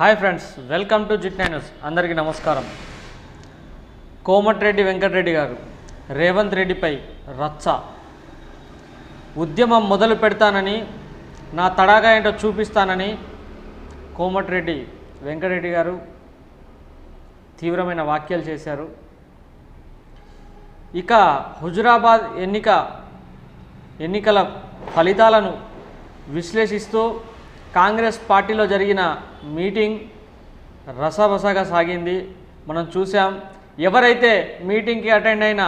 Hi friends welcome to Jit news. అందరికీ నమస్కారం. కోమటిరెడ్డి వెంకటరెడ్డి గారు రేవంత్ రెడ్డిపై రచ్చ. ఉద్యమం మొదలు పెడతానని నా తడాగా ఏంటో చూపిస్తానని కోమటిరెడ్డి వెంకటరెడ్డి గారు తీవ్రమైన వ్యాఖ్యలు చేశారు. ఇక హుజురాబాద్ ఎన్నిక ఎన్నికల ఫలితాలను విశ్లేషిస్తూ కాంగ్రెస్ పార్టీలో జరిగిన మీటింగ్ రసబసగా సాగింది. మనం చూసాం ఎవరైతే మీటింగ్కి అటెండ్ అయిన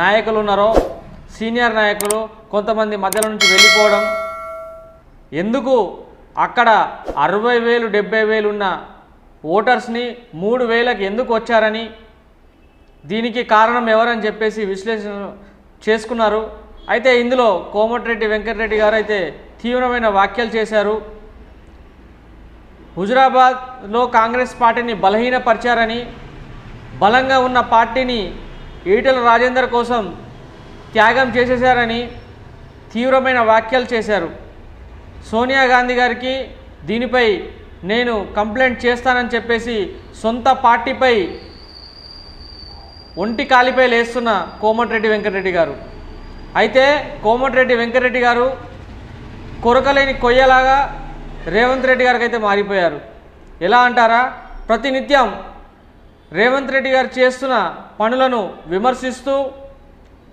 నాయకులు ఉన్నారో సీనియర్ నాయకులు కొంతమంది మధ్యలో నుంచి వెళ్ళిపోవడం ఎందుకు అక్కడ అరవై వేలు డెబ్బై వేలు ఉన్న ఓటర్స్ని మూడు వేలకు ఎందుకు వచ్చారని దీనికి కారణం ఎవరని చెప్పేసి విశ్లేషణ చేసుకున్నారు. అయితే ఇందులో కోమటిరెడ్డి వెంకటరెడ్డి గారు అయితే తీవ్రమైన వ్యాఖ్యలు చేశారు. హుజురాబాద్లో కాంగ్రెస్ పార్టీని బలహీనపరిచారని బలంగా ఉన్న పార్టీని ఈటల రాజేందర్ కోసం త్యాగం చేసేశారని తీవ్రమైన వ్యాఖ్యలు చేశారు. సోనియా గాంధీ గారికి దీనిపై నేను కంప్లైంట్ చేస్తానని చెప్పేసి సొంత పార్టీపై ఒంటి కాలిపై లేస్తున్న కోమటిరెడ్డి వెంకటరెడ్డి గారు. అయితే కోమటిరెడ్డి వెంకటరెడ్డి గారు కొరకలేని కొయ్యలాగా రేవంత్ రెడ్డి గారికి అయితే మారిపోయారు. ఎలా అంటారా? ప్రతినిత్యం రేవంత్ రెడ్డి గారు చేస్తున్న పనులను విమర్శిస్తూ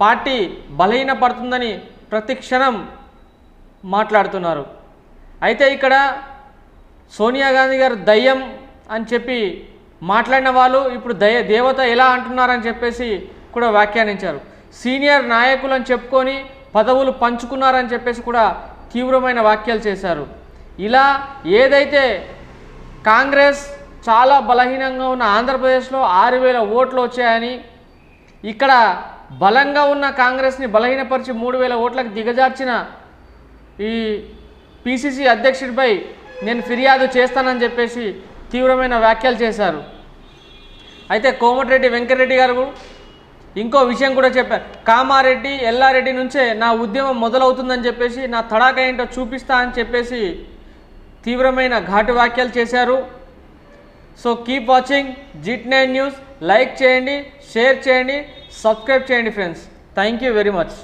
పార్టీ బలహీనపడుతుందని ప్రతి క్షణం మాట్లాడుతున్నారు. అయితే ఇక్కడ సోనియా గాంధీ గారు దయ్యం అని చెప్పి మాట్లాడిన వాళ్ళు ఇప్పుడు దయ దేవత ఎలా అంటున్నారని చెప్పేసి కూడా వ్యాఖ్యానించారు. సీనియర్ నాయకులు అని చెప్పుకొని పదవులు పంచుకున్నారని చెప్పేసి కూడా తీవ్రమైన వ్యాఖ్యలు చేశారు. ఇలా ఏదైతే కాంగ్రెస్ చాలా బలహీనంగా ఉన్న ఆంధ్రప్రదేశ్లో ఆరు వేల ఓట్లు వచ్చాయని ఇక్కడ బలంగా ఉన్న కాంగ్రెస్ని బలహీనపరిచి మూడు వేల ఓట్లకు దిగజార్చిన ఈ పిసిసి అధ్యక్షుడిపై నేను ఫిర్యాదు చేస్తానని చెప్పేసి తీవ్రమైన వ్యాఖ్యలు చేశారు. అయితే కోమటిరెడ్డి వెంకటరెడ్డి గారు ఇంకో విషయం కూడా చెప్పారు. కామారెడ్డి ఎల్లారెడ్డి నుంచే నా ఉద్యమం మొదలవుతుందని చెప్పేసి నా తడాక ఏంటో చూపిస్తా అని చెప్పేసి తీవ్రమైన ఘాటు వ్యాఖ్యలు చేశారు. So keep watching Jit nine news like చేయండి షేర్ చేయండి సబ్స్క్రైబ్ చేయండి friends thank you very much